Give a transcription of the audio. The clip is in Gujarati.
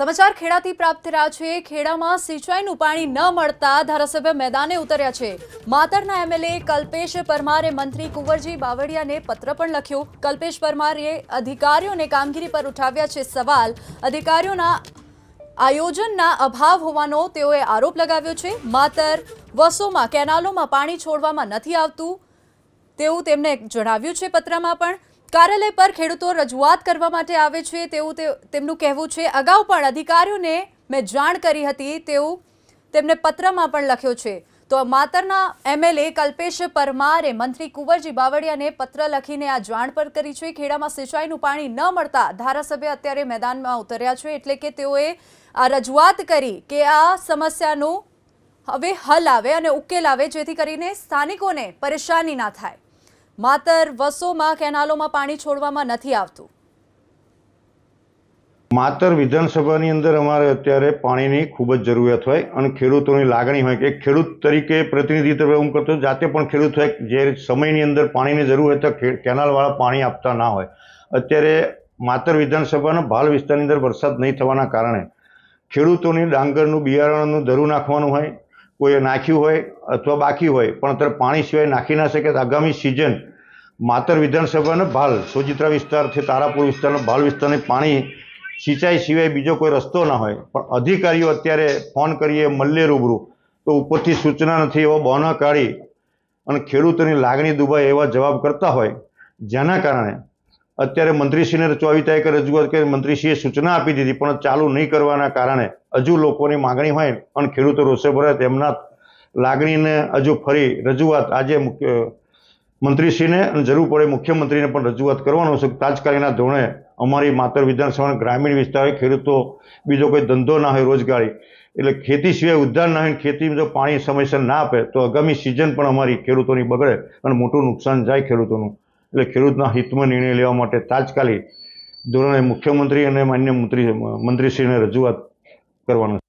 સમાચાર ખેડાથી પ્રાપ્ત થયા છે. ખેડામાં સિંચાઈનું પાણી ન મળતા ધારાસભ્ય મેદાને ઉતર્યા છે. માતરના એમએલએ કલ્પેશ પરમારે મંત્રી કુંવરજી બાવળિયાને પત્ર પણ લખ્યો. કલ્પેશ પરમારે અધિકારીઓને કામગીરી પર ઉઠાવ્યા છે સવાલ. અધિકારીઓના આયોજનના અભાવ હોવાનો તેઓએ આરોપ લગાવ્યો છે. માતર વસોમાં, કેનાલોમાં પાણી છોડવામાં નથી આવતું તેવું તેમણે જણાવ્યું છે પત્રમાં પણ. કાર્યાલય પર ખેડૂતો રજૂઆત કરવા માટે આવે છે, તેવું તેમનું કહેવું છે. અગાઉ પણ અધિકારીઓને મેં જાણ કરી હતી તેવું તેમને પત્રમાં પણ લખ્યો છે. તો માતરના એમએલએ કલ્પેશ પરમારે મંત્રી કુંવરજી બાવળિયાને પત્ર લખીને આ જાણ પર કરી છે. ખેડામાં સિંચાઈનું પાણી ન મળતા ધારાસભ્ય અત્યારે મેદાનમાં ઉતર્યા છે, એટલે કે તેઓએ આ રજૂઆત કરી કે આ સમસ્યાનું હવે હલ આવે અને ઉકેલ આવે, જેથી કરીને સ્થાનિકોને પરેશાની ના થાય. માતર વસોમાં કેનાલોમાં પાણી છોડવામાં નથી આવતું. માતર વિધાનસભાની અંદર અમારે અત્યારે પાણીની ખૂબ જ જરૂરિયાત હોય અને ખેડૂતોની લાગણી હોય કે ખેડૂત તરીકે પ્રતિનિધિત્વ હું કરતો જાતે પણ ખેડૂત હોય, જે સમયની અંદર પાણીની જરૂર હોય તો કેનાલવાળા પાણી આપતા ના હોય. અત્યારે માતર વિધાનસભાના ભાલ વિસ્તારની અંદર વરસાદ નહીં થવાના કારણે ખેડૂતોની ડાંગરનું, બિયારણનું ધરું નાખવાનું હોય, કોઈએ નાખ્યું હોય અથવા બાકી હોય, પણ અત્યારે પાણી સિવાય નાખી ના શકે તો આગામી સિઝન માતર વિધાનસભાનો ભાલ સોજિત્રા વિસ્તારથી તારાપુર વિસ્તારના ભાલ વિસ્તારને પાણી સિંચાઈ સિવાય બીજો કોઈ રસ્તો ના હોય. પણ અધિકારીઓ અત્યારે ફોન કરીએ, મળીએ રૂબરૂ. તો ઉપરથી સૂચના નથી, એવો બહાના કાઢી અને ખેડૂતોની લાગણી દુભાય એવા જવાબ કરતા હોય. જેના કારણે અત્યારે મંત્રીશ્રીને ચોવીસ તારીખે રજૂઆત કરી, મંત્રીશ્રીએ સૂચના આપી દીધી, પણ ચાલુ નહીં કરવાના કારણે હજુ લોકોની માગણી હોય અને ખેડૂતો રોષે ભરે તેમના લાગણીને હજુ ફરી રજૂઆત આજે મુખ્ય મંત્રીશ્રીને અને જરૂર પડે મુખ્યમંત્રીને પણ રજૂઆત કરવાનો છે તાજકાલીના ધોરણે અમારી માત્ર વિધાનસભાના ગ્રામીણ વિસ્તારે ખેડૂતો બીજો કોઈ ધંધો ના હોય રોજગારી. એટલે ખેતી સિવાય ઉદ્ધાર ના હોય ખેતીમાં જો પાણી સમયસર ના આપે, તો આગામી સિઝન પણ અમારી ખેડૂતોની બગડે અને મોટું નુકસાન જાય ખેડૂતોનું. એટલે ખેડૂતના હિતમાં નિર્ણય લેવા માટે તાજકાલિક ધોરણે મુખ્યમંત્રી અને માન્ય મંત્રી મંત્રીશ્રીને રજૂઆત કરવાનો